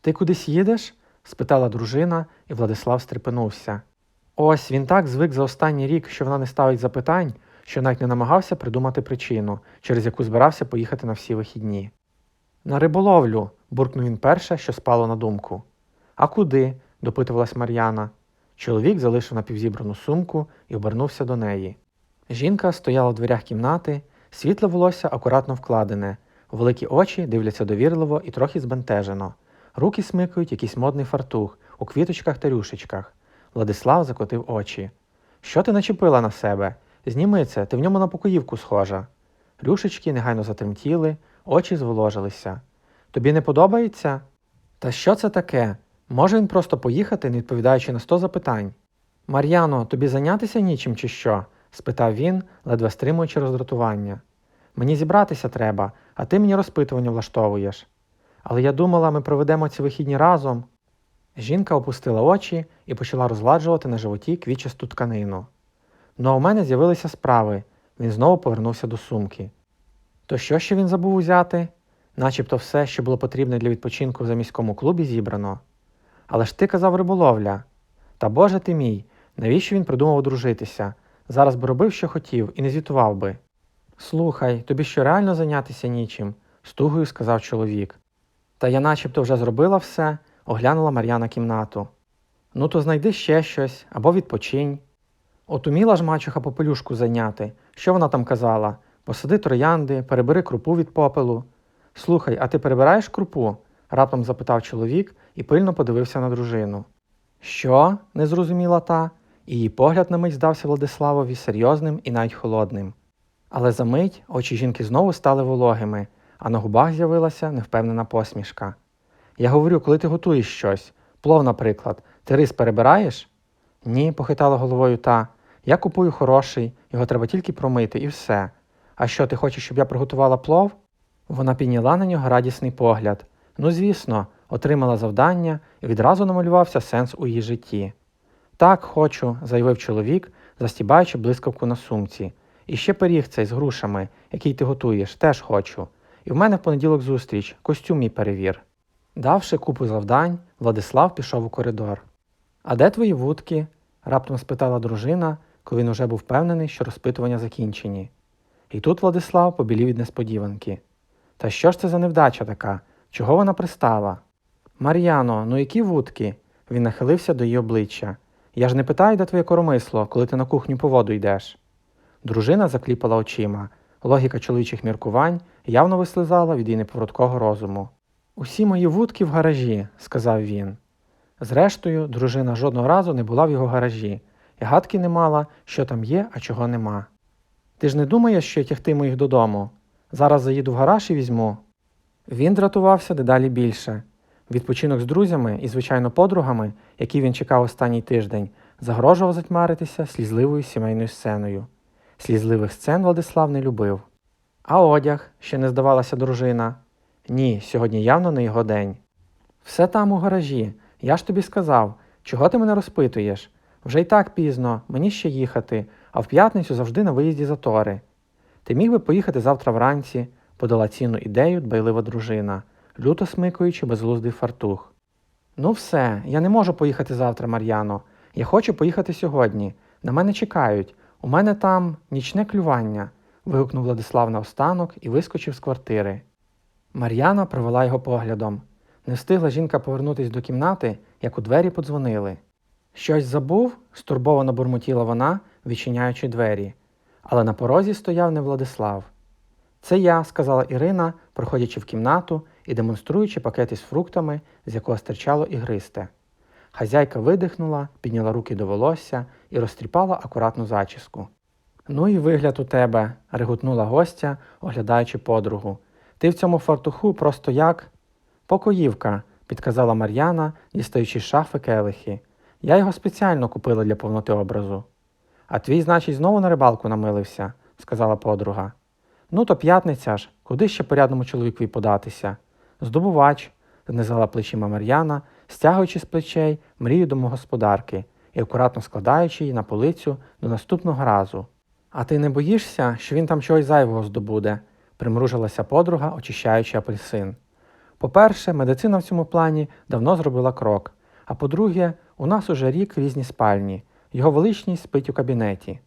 Ти кудись їдеш? спитала дружина, і Владислав стрепенувся. Ось він так звик за останній рік, що вона не ставить запитань, що навіть не намагався придумати причину, через яку збирався поїхати на всі вихідні. На риболовлю, буркнув він перше, що спало на думку. А куди? допитувалась Мар'яна. Чоловік залишив напівзібрану сумку і обернувся до неї. Жінка стояла в дверях кімнати, світле волосся акуратно вкладене, великі очі дивляться довірливо і трохи збентежено. Руки смикають якийсь модний фартух у квіточках та рюшечках. Владислав закотив очі. Що ти начепила на себе? Зніми це, ти в ньому на покоївку схожа. Рюшечки негайно затремтіли, очі зволожилися. Тобі не подобається? Та що це таке? Може він просто поїхати, не відповідаючи на сто запитань? Мар'яно, тобі зайнятися нічим чи що? спитав він, ледве стримуючи роздратування. Мені зібратися треба, а ти мені розпитування влаштовуєш. Але я думала, ми проведемо ці вихідні разом. Жінка опустила очі і почала розгладжувати на животі квітчасту тканину. Ну а у мене з'явилися справи. Він знову повернувся до сумки. То що ще він забув узяти? Начебто все, що було потрібне для відпочинку в заміському клубі, зібрано. Але ж ти казав риболовля. Та Боже ти мій, навіщо він придумав одружитися? Зараз би робив, що хотів, і не звітував би. Слухай, тобі що реально зайнятися нічим? стугою сказав чоловік. Та я начебто вже зробила все, оглянула Мар'яна кімнату. Ну, то знайди ще щось або відпочинь. От уміла ж мачуха попелюшку зайняти. Що вона там казала? Посади троянди, перебери крупу від попелу. Слухай, а ти перебираєш крупу? раптом запитав чоловік і пильно подивився на дружину. Що? не зрозуміла та, її погляд на мить здався Владиславові серйозним і навіть холодним. Але за мить очі жінки знову стали вологими, а на губах з'явилася невпевнена посмішка. Я говорю, коли ти готуєш щось, плов, наприклад, ти рис перебираєш? Ні, похитала головою та. Я купую хороший, його треба тільки промити і все. А що, ти хочеш, щоб я приготувала плов? Вона підняла на нього радісний погляд. Ну, звісно, отримала завдання і відразу намалювався сенс у її житті. Так, хочу, заявив чоловік, застібаючи блискавку на сумці. І ще пиріг цей з грушами, який ти готуєш, теж хочу. І в мене в понеділок зустріч, костюм мій перевір. Давши купу завдань, Владислав пішов у коридор. А де твої вудки? раптом спитала дружина, коли він уже був впевнений, що розпитування закінчені. І тут Владислав побілів від несподіванки. Та що ж це за невдача така? Чого вона пристала? Мар'яно, ну які вудки? Він нахилився до її обличчя. Я ж не питаю, де твоє коромисло, коли ти на кухню по воду йдеш. Дружина закліпала очима. Логіка чоловічих міркувань явно вислизала від її неповороткого розуму. Усі мої вудки в гаражі, сказав він. Зрештою, дружина жодного разу не була в його гаражі, і гадки не мала, що там є, а чого нема. Ти ж не думаєш, що я тягтиму їх додому? Зараз заїду в гараж і візьму. Він дратувався дедалі більше. Відпочинок з друзями і, звичайно, подругами, які він чекав останній тиждень, загрожував затьмаритися слізливою сімейною сценою. Слізливих сцен Владислав не любив. А одяг, ще не здавалася дружина. Ні, сьогодні явно не його день. Все там у гаражі. Я ж тобі сказав, чого ти мене розпитуєш? Вже й так пізно, мені ще їхати, а в п'ятницю завжди на виїзді затори. Ти міг би поїхати завтра вранці, подала цінну ідею дбайлива дружина, люто смикуючи безглуздий фартух. Ну, все, я не можу поїхати завтра, Мар'яно. Я хочу поїхати сьогодні. На мене чекають. У мене там нічне клювання. вигукнув Владислав наостанок і вискочив з квартири. Мар'яна провела його поглядом. Не встигла жінка повернутися до кімнати, як у двері подзвонили. Щось забув? стурбовано бурмотіла вона, відчиняючи двері. Але на порозі стояв не Владислав. Це я, сказала Ірина, проходячи в кімнату і демонструючи пакет із фруктами, з якого стирчало ігристе. Хазяйка видихнула, підняла руки до волосся і розтріпала акуратну зачіску. Ну і вигляд у тебе, реготнула гостя, оглядаючи подругу. Ти в цьому фартуху просто як. Покоївка, підказала Мар'яна, дістаючи шафи келихи. Я його спеціально купила для повноти образу. А твій, значить, знову на рибалку намилився, сказала подруга. Ну, то п'ятниця ж, куди ще порядному чоловікові податися? Здобувач, знизала плечима Мар'яна, стягуючи з плечей мрію домогосподарки і акуратно складаючи її на полицю до наступного разу. А ти не боїшся, що він там чогось зайвого здобуде? примружилася подруга, очищаючи апельсин. По-перше, медицина в цьому плані давно зробила крок. А по-друге, у нас уже рік різні спальні. Його величність спить у кабінеті.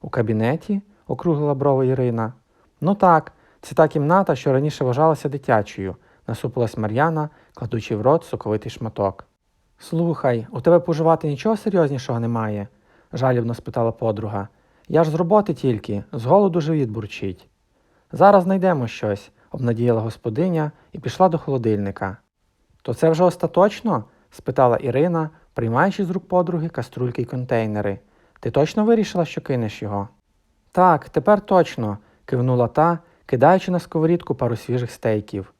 У кабінеті? округлила брови Ірина. Ну так, це та кімната, що раніше вважалася дитячою, насупилась Мар'яна, кладучи в рот соковитий шматок. Слухай, у тебе поживати нічого серйознішого немає? жалібно спитала подруга. Я ж з роботи тільки, з голоду живіт бурчить. Зараз знайдемо щось, обнадіяла господиня і пішла до холодильника. То це вже остаточно? спитала Ірина, приймаючи з рук подруги каструльки й контейнери. Ти точно вирішила, що кинеш його? Так, тепер точно, кивнула та, кидаючи на сковорідку пару свіжих стейків.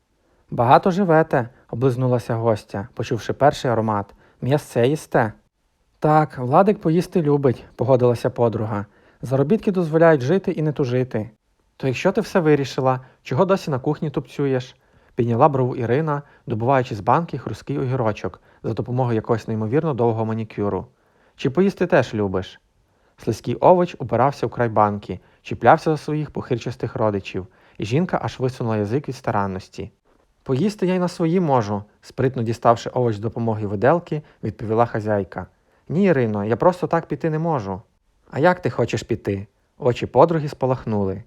Багато живете, облизнулася гостя, почувши перший аромат. М'ясце їсте. Так, Владик поїсти любить, погодилася подруга. Заробітки дозволяють жити і не тужити. То якщо ти все вирішила, чого досі на кухні тупцюєш? Підняла брову Ірина, добуваючи з банки хрусткий огірочок за допомогою якогось неймовірно довгого манікюру. Чи поїсти теж любиш? Слизький овоч упирався в край банки, чіплявся за своїх похирчастих родичів, і жінка аж висунула язик від старанності. Поїсти я й на свої можу, спритно діставши овоч з допомогою виделки, відповіла хазяйка. Ні, Ірино, я просто так піти не можу. А як ти хочеш піти? Очі подруги спалахнули.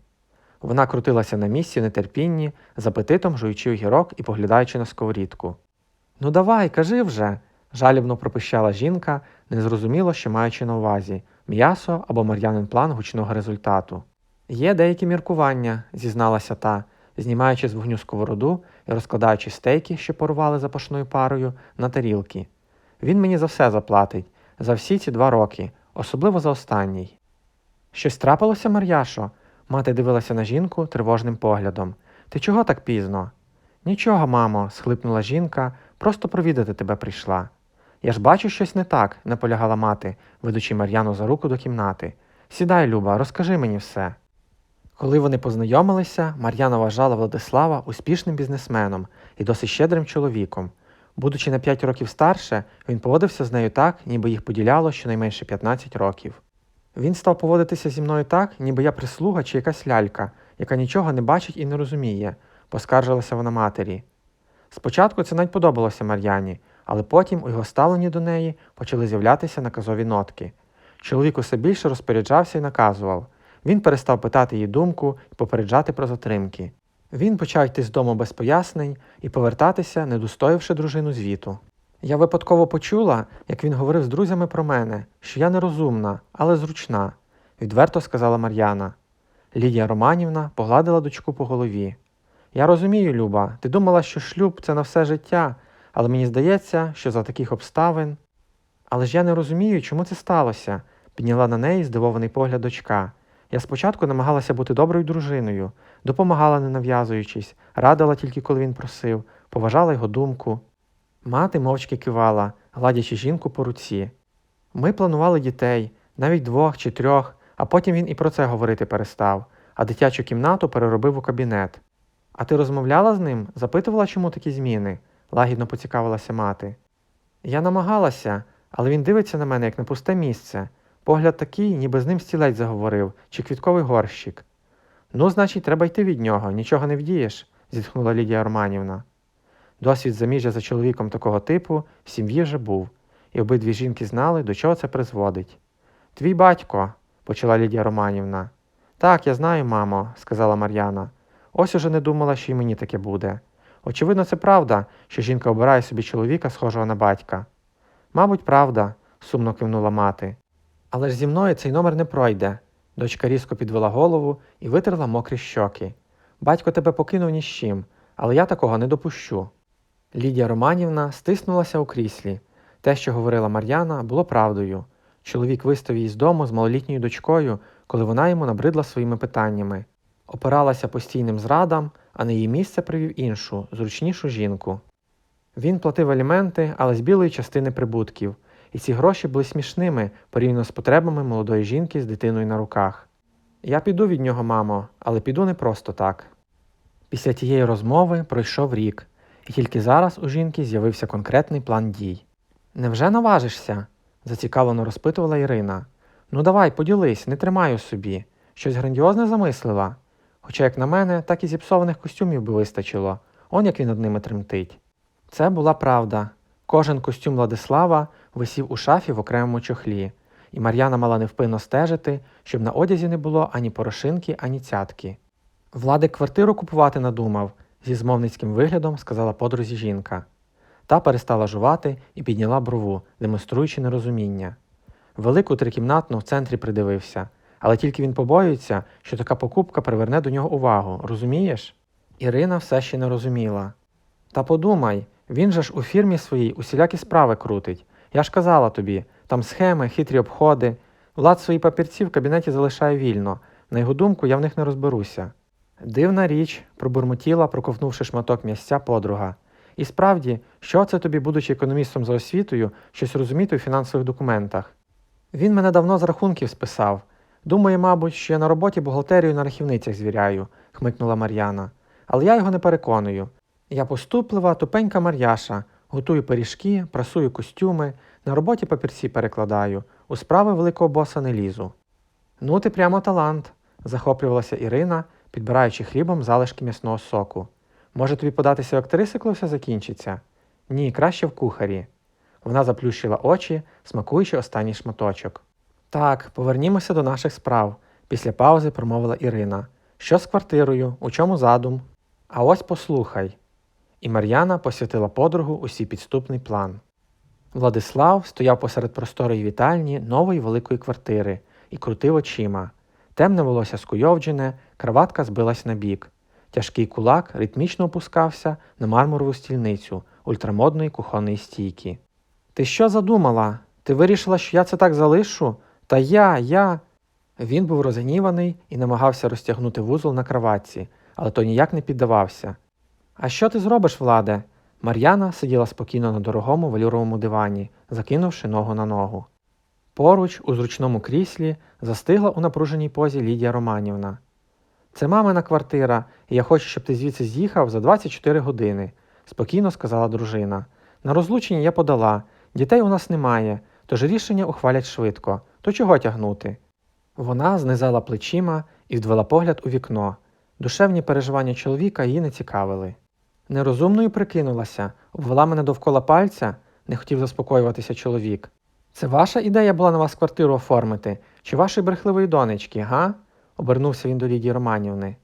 Вона крутилася на місці в нетерпінні, з апетитом жуючи огірок і поглядаючи на сковорідку. Ну давай, кажи вже, жалібно пропищала жінка, незрозуміло, що маючи на увазі м'ясо або мар'янин план гучного результату. Є деякі міркування, зізналася та, знімаючи з вогню сковороду і розкладаючи стейки, що порували запашною парою, на тарілки. Він мені за все заплатить, за всі ці два роки, особливо за останній. Щось трапилося, Мар'яшо? Мати дивилася на жінку тривожним поглядом. Ти чого так пізно? Нічого, мамо, схлипнула жінка, просто провідати тебе прийшла. Я ж бачу щось не так, наполягала мати, ведучи Мар'яну за руку до кімнати. Сідай, Люба, розкажи мені все. Коли вони познайомилися, Мар'яна вважала Владислава успішним бізнесменом і досить щедрим чоловіком. Будучи на 5 років старше, він поводився з нею так, ніби їх поділяло щонайменше 15 років. Він став поводитися зі мною так, ніби я прислуга чи якась лялька, яка нічого не бачить і не розуміє, поскаржилася вона матері. Спочатку це навіть подобалося Мар'яні, але потім у його ставленні до неї почали з'являтися наказові нотки. Чоловік усе більше розпоряджався і наказував. Він перестав питати її думку і попереджати про затримки. Він почав йти з дому без пояснень і повертатися, не достоївши дружину звіту. Я випадково почула, як він говорив з друзями про мене, що я нерозумна, але зручна, відверто сказала Мар'яна. Лідія Романівна погладила дочку по голові. Я розумію, Люба, ти думала, що шлюб це на все життя, але мені здається, що за таких обставин. Але ж я не розумію, чому це сталося, підняла на неї здивований погляд дочка. Я спочатку намагалася бути доброю дружиною, допомагала, не нав'язуючись, радила тільки коли він просив, поважала його думку. Мати мовчки кивала, гладячи жінку по руці. Ми планували дітей, навіть двох чи трьох, а потім він і про це говорити перестав, а дитячу кімнату переробив у кабінет. А ти розмовляла з ним, запитувала, чому такі зміни? лагідно поцікавилася мати. Я намагалася, але він дивиться на мене як на пусте місце. Погляд такий, ніби з ним стілець заговорив, чи квітковий горщик. Ну, значить, треба йти від нього, нічого не вдієш, зітхнула Лідія Романівна. Досвід заміжжя за чоловіком такого типу в сім'ї вже був, і обидві жінки знали, до чого це призводить. Твій батько, почала Лідія Романівна. Так, я знаю, мамо, сказала Мар'яна. Ось уже не думала, що й мені таке буде. Очевидно, це правда, що жінка обирає собі чоловіка, схожого на батька. Мабуть, правда, сумно кивнула мати. Але ж зі мною цей номер не пройде. Дочка різко підвела голову і витерла мокрі щоки. Батько тебе покинув ні з чим, але я такого не допущу. Лідія Романівна стиснулася у кріслі. Те, що говорила Мар'яна, було правдою. Чоловік вистав її з дому з малолітньою дочкою, коли вона йому набридла своїми питаннями. Опиралася постійним зрадам, а на її місце привів іншу, зручнішу жінку. Він платив аліменти, але з білої частини прибутків, і ці гроші були смішними порівняно з потребами молодої жінки з дитиною на руках. Я піду від нього, мамо, але піду не просто так. Після тієї розмови пройшов рік, і тільки зараз у жінки з'явився конкретний план дій. Невже наважишся? зацікавлено розпитувала Ірина. Ну давай, поділись, не тримай у собі. Щось грандіозне замислила. Хоча, як на мене, так і зіпсованих костюмів би вистачило, он як він над ними тремтить. Це була правда. Кожен костюм Владислава висів у шафі в окремому чохлі, і Мар'яна мала невпинно стежити, щоб на одязі не було ані порошинки, ані цятки. Владик квартиру купувати надумав, зі змовницьким виглядом сказала подрузі жінка. Та перестала жувати і підняла брову, демонструючи нерозуміння. Велику трикімнатну в центрі придивився, але тільки він побоюється, що така покупка приверне до нього увагу, розумієш? Ірина все ще не розуміла. Та подумай, він же ж у фірмі своїй усілякі справи крутить. Я ж казала тобі, там схеми, хитрі обходи. Влад свої папірці в кабінеті залишає вільно. На його думку, я в них не розберуся. Дивна річ, пробурмотіла, проковнувши шматок м'ясця подруга. І справді, що це тобі, будучи економістом за освітою, щось розуміти у фінансових документах? Він мене давно з рахунків списав. Думає, мабуть, що я на роботі бухгалтерію на рахівницях звіряю, хмикнула Мар'яна. Але я його не переконую. Я поступлива, тупенька Мар'яша, готую пиріжки, прасую костюми, на роботі папірці перекладаю, у справи великого боса не лізу. Ну, ти прямо талант, захоплювалася Ірина, підбираючи хлібом залишки м'ясного соку. Може тобі податися в актриси, коли все закінчиться? Ні, краще в кухарі. Вона заплющила очі, смакуючи останній шматочок. Так, повернімося до наших справ, після паузи промовила Ірина. Що з квартирою? У чому задум? А ось послухай. І Мар'яна посвятила подругу усій підступний план. Владислав стояв посеред просторої вітальні нової великої квартири і крутив очима. Темне волосся скуйовджене, краватка збилась на бік. Тяжкий кулак ритмічно опускався на мармурову стільницю ультрамодної кухонної стійки. Ти що задумала? Ти вирішила, що я це так залишу? Та я, я. Він був розгніваний і намагався розтягнути вузол на краватці, але то ніяк не піддавався. А що ти зробиш, Владе? Мар'яна сиділа спокійно на дорогому велюровому дивані, закинувши ногу на ногу. Поруч, у зручному кріслі, застигла у напруженій позі Лідія Романівна. Це мамина квартира, і я хочу, щоб ти звідси з'їхав за 24 години, спокійно сказала дружина. На розлучення я подала, дітей у нас немає, тож рішення ухвалять швидко. То чого тягнути? Вона знизала плечима і вдвела погляд у вікно. Душевні переживання чоловіка її не цікавили. Нерозумною прикинулася, обвела мене довкола пальця, не хотів заспокоюватися чоловік. Це ваша ідея була на вас квартиру оформити, чи вашої брехливої донечки, га? обернувся він до Лідії Романівни.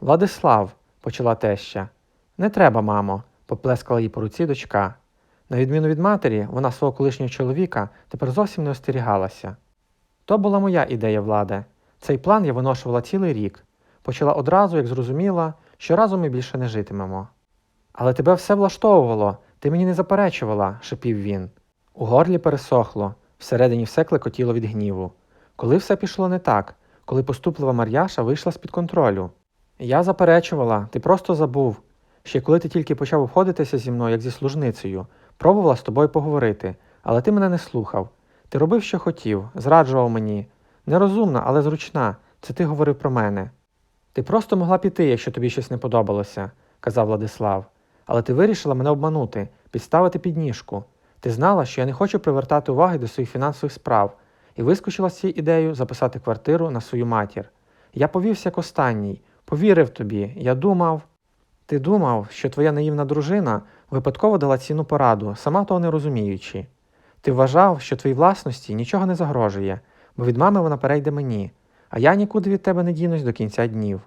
Владислав, почала теща. Не треба, мамо, поплескала їй по руці дочка. На відміну від матері, вона свого колишнього чоловіка тепер зовсім не остерігалася. То була моя ідея, владе. Цей план я виношувала цілий рік. Почала одразу, як зрозуміла, що разом ми більше не житимемо. Але тебе все влаштовувало, ти мені не заперечувала, шипів він. У горлі пересохло, всередині все клекотіло від гніву. Коли все пішло не так, коли поступлива Мар'яша вийшла з-під контролю. Я заперечувала, ти просто забув. Ще коли ти тільки почав обходитися зі мною, як зі служницею, пробувала з тобою поговорити, але ти мене не слухав. Ти робив, що хотів, зраджував мені. Нерозумна, але зручна, це ти говорив про мене. Ти просто могла піти, якщо тобі щось не подобалося, казав Владислав. Але ти вирішила мене обманути, підставити підніжку. Ти знала, що я не хочу привертати уваги до своїх фінансових справ, і вискочила з цією ідеєю записати квартиру на свою матір. Я повівся як останній, повірив тобі, я думав. Ти думав, що твоя наївна дружина випадково дала цінну пораду, сама того не розуміючи. Ти вважав, що твоїй власності нічого не загрожує, бо від мами вона перейде мені, а я нікуди від тебе не дінусь до кінця днів.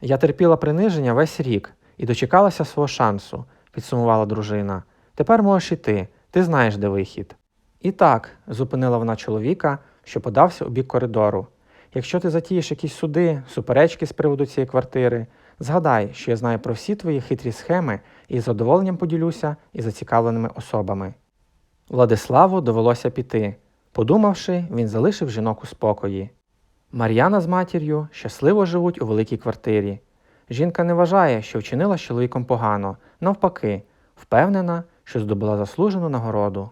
Я терпіла приниження весь рік і дочекалася свого шансу, підсумувала дружина. Тепер можеш іти, ти знаєш, де вихід. І так, зупинила вона чоловіка, що подався у бік коридору. Якщо ти затієш якісь суди, суперечки з приводу цієї квартири, згадай, що я знаю про всі твої хитрі схеми і з задоволенням поділюся із зацікавленими особами. Владиславу довелося піти. Подумавши, він залишив жінок у спокої. Мар'яна з матір'ю щасливо живуть у великій квартирі. Жінка не вважає, що вчинила з чоловіком погано, навпаки, впевнена, що здобула заслужену нагороду.